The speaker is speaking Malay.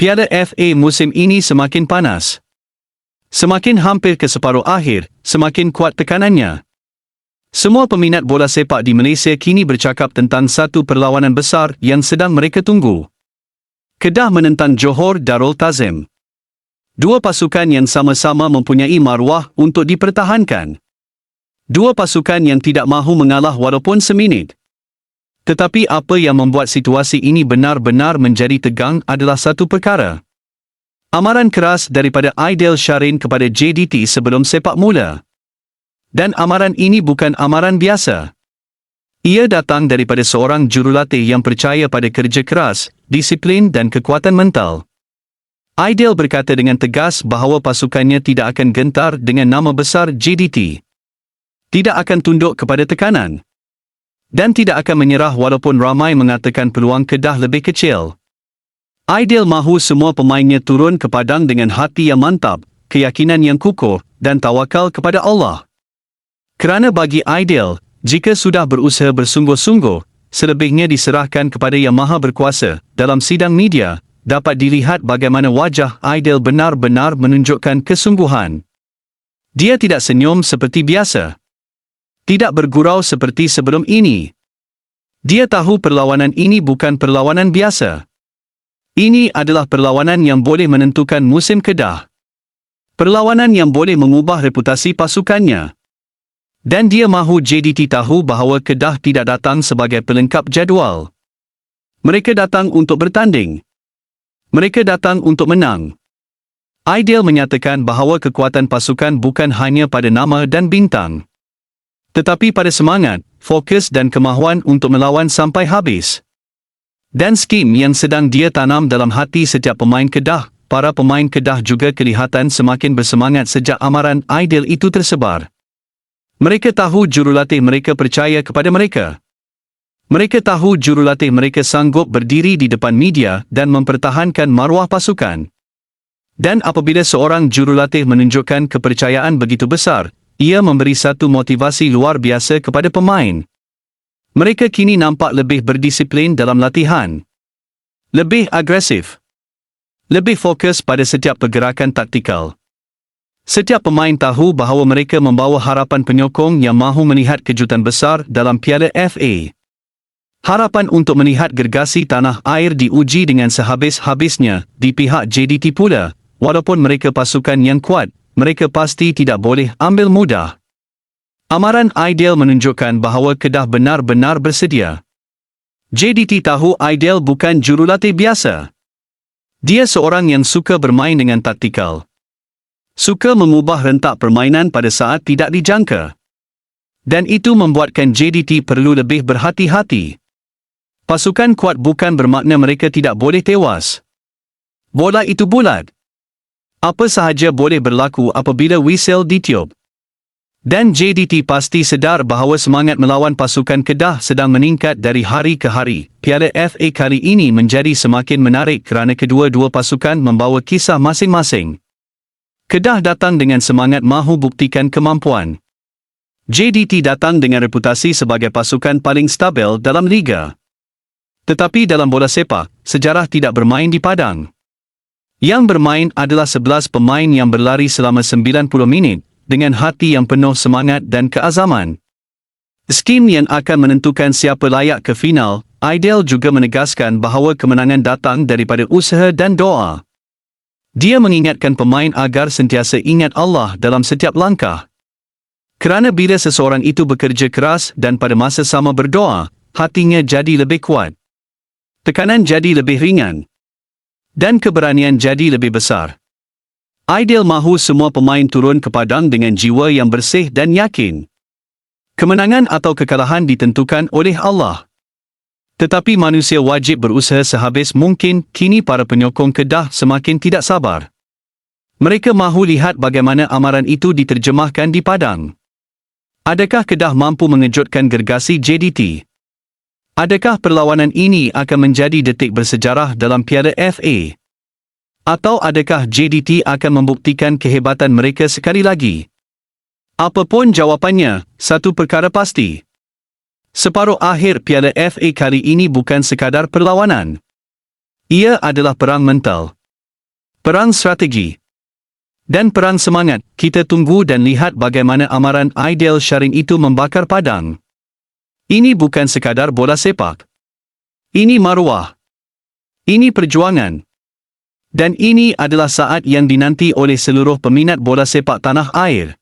Piala FA musim ini semakin panas. Semakin hampir ke separuh akhir, semakin kuat tekanannya. Semua peminat bola sepak di Malaysia kini bercakap tentang satu perlawanan besar yang sedang mereka tunggu. Kedah menentang Johor Darul Tazim. Dua pasukan yang sama-sama mempunyai maruah untuk dipertahankan. Dua pasukan yang tidak mahu mengalah walaupun seminit. Tetapi apa yang membuat situasi ini benar-benar menjadi tegang adalah satu perkara. Amaran keras daripada Aidel Sharin kepada JDT sebelum sepak mula. Dan amaran ini bukan amaran biasa. Ia datang daripada seorang jurulatih yang percaya pada kerja keras, disiplin dan kekuatan mental. Aidel berkata dengan tegas bahawa pasukannya tidak akan gentar dengan nama besar JDT tidak akan tunduk kepada tekanan. Dan tidak akan menyerah walaupun ramai mengatakan peluang Kedah lebih kecil. Ideal mahu semua pemainnya turun ke padang dengan hati yang mantap, keyakinan yang kukuh dan tawakal kepada Allah. Kerana bagi Ideal, jika sudah berusaha bersungguh-sungguh, selebihnya diserahkan kepada Yang Maha Berkuasa dalam sidang media, dapat dilihat bagaimana wajah Ideal benar-benar menunjukkan kesungguhan. Dia tidak senyum seperti biasa tidak bergurau seperti sebelum ini. Dia tahu perlawanan ini bukan perlawanan biasa. Ini adalah perlawanan yang boleh menentukan musim kedah. Perlawanan yang boleh mengubah reputasi pasukannya. Dan dia mahu JDT tahu bahawa kedah tidak datang sebagai pelengkap jadual. Mereka datang untuk bertanding. Mereka datang untuk menang. Ideal menyatakan bahawa kekuatan pasukan bukan hanya pada nama dan bintang tetapi pada semangat, fokus dan kemahuan untuk melawan sampai habis. Dan skim yang sedang dia tanam dalam hati setiap pemain Kedah, para pemain Kedah juga kelihatan semakin bersemangat sejak amaran ideal itu tersebar. Mereka tahu jurulatih mereka percaya kepada mereka. Mereka tahu jurulatih mereka sanggup berdiri di depan media dan mempertahankan maruah pasukan. Dan apabila seorang jurulatih menunjukkan kepercayaan begitu besar, ia memberi satu motivasi luar biasa kepada pemain. Mereka kini nampak lebih berdisiplin dalam latihan. Lebih agresif. Lebih fokus pada setiap pergerakan taktikal. Setiap pemain tahu bahawa mereka membawa harapan penyokong yang mahu melihat kejutan besar dalam Piala FA. Harapan untuk melihat gergasi tanah air diuji dengan sehabis-habisnya di pihak JDT pula, walaupun mereka pasukan yang kuat, mereka pasti tidak boleh ambil mudah. Amaran ideal menunjukkan bahawa Kedah benar-benar bersedia. JDT tahu ideal bukan jurulatih biasa. Dia seorang yang suka bermain dengan taktikal. Suka mengubah rentak permainan pada saat tidak dijangka. Dan itu membuatkan JDT perlu lebih berhati-hati. Pasukan kuat bukan bermakna mereka tidak boleh tewas. Bola itu bulat. Apa sahaja boleh berlaku apabila whistle ditiup. Dan JDT pasti sedar bahawa semangat melawan pasukan Kedah sedang meningkat dari hari ke hari. Piala FA kali ini menjadi semakin menarik kerana kedua-dua pasukan membawa kisah masing-masing. Kedah datang dengan semangat mahu buktikan kemampuan. JDT datang dengan reputasi sebagai pasukan paling stabil dalam liga. Tetapi dalam bola sepak, sejarah tidak bermain di padang. Yang bermain adalah 11 pemain yang berlari selama 90 minit dengan hati yang penuh semangat dan keazaman. Skim yang akan menentukan siapa layak ke final, Ideal juga menegaskan bahawa kemenangan datang daripada usaha dan doa. Dia mengingatkan pemain agar sentiasa ingat Allah dalam setiap langkah. Kerana bila seseorang itu bekerja keras dan pada masa sama berdoa, hatinya jadi lebih kuat. Tekanan jadi lebih ringan dan keberanian jadi lebih besar. Ideal mahu semua pemain turun ke padang dengan jiwa yang bersih dan yakin. Kemenangan atau kekalahan ditentukan oleh Allah. Tetapi manusia wajib berusaha sehabis mungkin kini para penyokong Kedah semakin tidak sabar. Mereka mahu lihat bagaimana amaran itu diterjemahkan di padang. Adakah Kedah mampu mengejutkan gergasi JDT? Adakah perlawanan ini akan menjadi detik bersejarah dalam Piala FA? Atau adakah JDT akan membuktikan kehebatan mereka sekali lagi? Apapun jawapannya, satu perkara pasti. Separuh akhir Piala FA kali ini bukan sekadar perlawanan. Ia adalah perang mental. Perang strategi dan perang semangat, kita tunggu dan lihat bagaimana amaran ideal Syarin itu membakar padang. Ini bukan sekadar bola sepak. Ini maruah. Ini perjuangan. Dan ini adalah saat yang dinanti oleh seluruh peminat bola sepak tanah air.